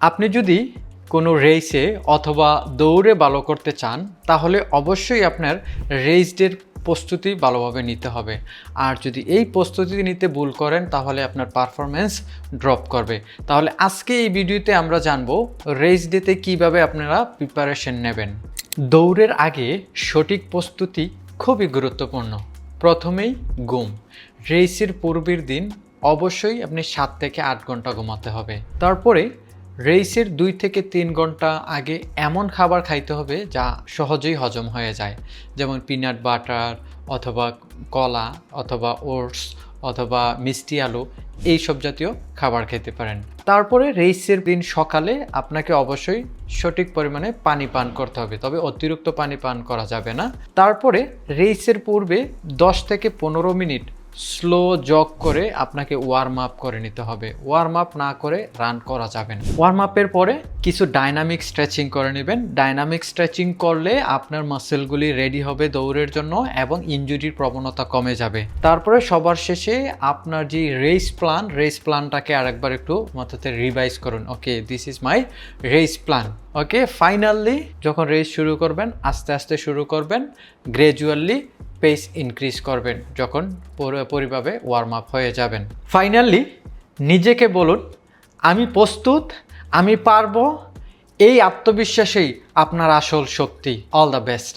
আপনি যদি কোনো রেসে অথবা দৌড়ে ভালো করতে চান, তাহলে অবশ্যই আপনার রেসডের প্রস্তুতি ভালোভাবে নিতে হবে। আর যদি এই প্রস্তুতি নিতে ভুল করেন, তাহলে আপনার পারফরমেন্স ড্রপ করবে। তাহলে আজকে এই ভিডিওতে আমরা জানব রেস ডেতে কীভাবে আপনারা প্রিপারেশন নেবেন। দৌড়ের আগে সঠিক প্রস্তুতি খুবই গুরুত্বপূর্ণ। প্রথমেই ঘুম। রেসের পূর্বের দিন অবশ্যই আপনি সাত থেকে আট ঘণ্টা ঘুমাতে হবে। তারপরে রেসের দুই থেকে তিন ঘণ্টা আগে এমন খাবার খাইতে হবে যা সহজেই হজম হয়ে যায়। যেমন পিনাট বাটার অথবা কলা অথবা ওটস অথবা মিষ্টি আলু এই সব জাতীয় খাবার খেতে পারেন। তারপরে রেসের দিন সকালে আপনাকে অবশ্যই সঠিক পরিমাণে পানি পান করতে হবে, তবে অতিরিক্ত পানি পান করা যাবে না। তারপরে রেসের পূর্বে দশ থেকে পনেরো মিনিট স্লো জগ করে আপনাকে ওয়ার্ম আপ করে নিতে হবে। ওয়ার্ম আপ না করে রান করা যাবে না। ওয়ার্ম আপের পরে কিছু ডাইনামিক স্ট্রেচিং করে নেবেন। ডাইনামিক স্ট্রেচিং করলে আপনার মাসেলগুলি রেডি হবে দৌড়ের জন্য এবং ইনজুরির প্রবণতা কমে যাবে। তারপরে সবার শেষে আপনার যে রেস প্ল্যান রেস প্ল্যানটাকে আরেকবার একটু মাথাতে রিভাইজ করুন। Okay this is my race plan okay finally যখন রেস শুরু করবেন, আস্তে আস্তে শুরু করবেন। গ্রাজুয়ালি পেস ইনক্রিজ করবেন যখন পরিভাবে ওয়ার্ম আপ হয়ে যাবেন। ফাইনালি নিজেকে বলুন, আমি প্রস্তুত, আমি পারব, এই আত্মবিশ্বাসেই আপনার আসল শক্তি। All the best